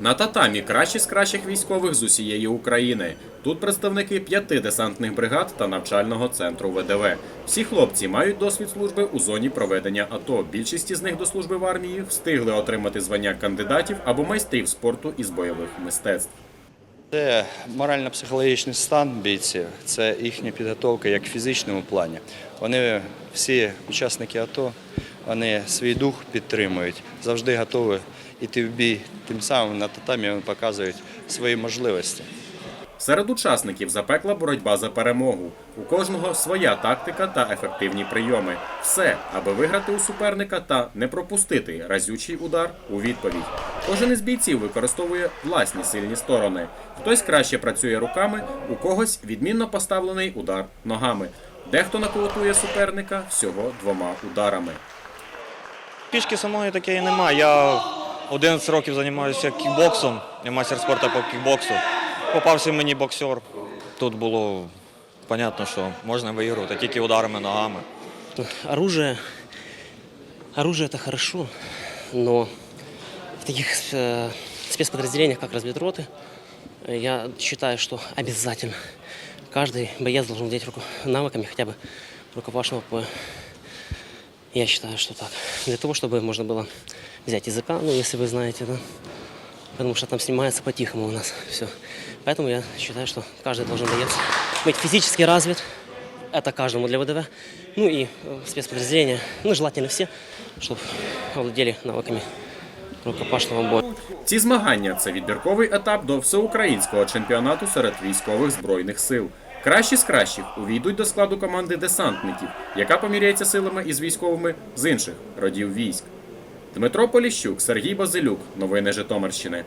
На татамі кращі з кращих військових з усієї України. Тут представники п'яти десантних бригад та навчального центру ВДВ. Всі хлопці мають досвід служби у зоні проведення АТО. Більшість із них до служби в армії встигли отримати звання кандидатів або майстрів спорту із бойових мистецтв. Це морально-психологічний стан бійців, це їхня підготовка як в фізичному плані. Вони всі учасники АТО, вони свій дух підтримують, завжди готові йти в бій. Тим самим на татамі вони показують свої можливості. Серед учасників запекла боротьба за перемогу. У кожного своя тактика та ефективні прийоми. Все, аби виграти у суперника та не пропустити разючий удар у відповідь. Кожен із бійців використовує власні сильні сторони. Хтось краще працює руками, у когось відмінно поставлений удар ногами. Дехто наколотує суперника всього двома ударами Пішки самої такої немає. Я 11 років займаюся кікбоксом, я майстер спорту по кікбоксу. Попався мені боксер. Тут було зрозуміло, що можна виграти тільки ударами ногами. Оружие, оружие это хорошо, но в таких э, спецподразделениях, как разведроты, э, я считаю, что обязательно каждый боец должен владеть руку- навыками хотя бы рукопашного боя. Я считаю, что так. Для того, чтобы можно было взять языка, ну, если вы знаете, да, потому что там снимается по-тихому у нас все. Поэтому я считаю, что каждый должен боец быть физически развит, это каждому для ВДВ. Ну и э, спецподразделения, ну желательно все, чтобы овладели навыками рукопашного боя. Ці змагання це відбірковий етап до всеукраїнського чемпіонату серед військових збройних сил. Кращі з кращих увійдуть до складу команди десантників, яка поміряється силами із військовими з інших родів військ. Дмитро Поліщук, Сергій Базилюк. Новини Житомирщини.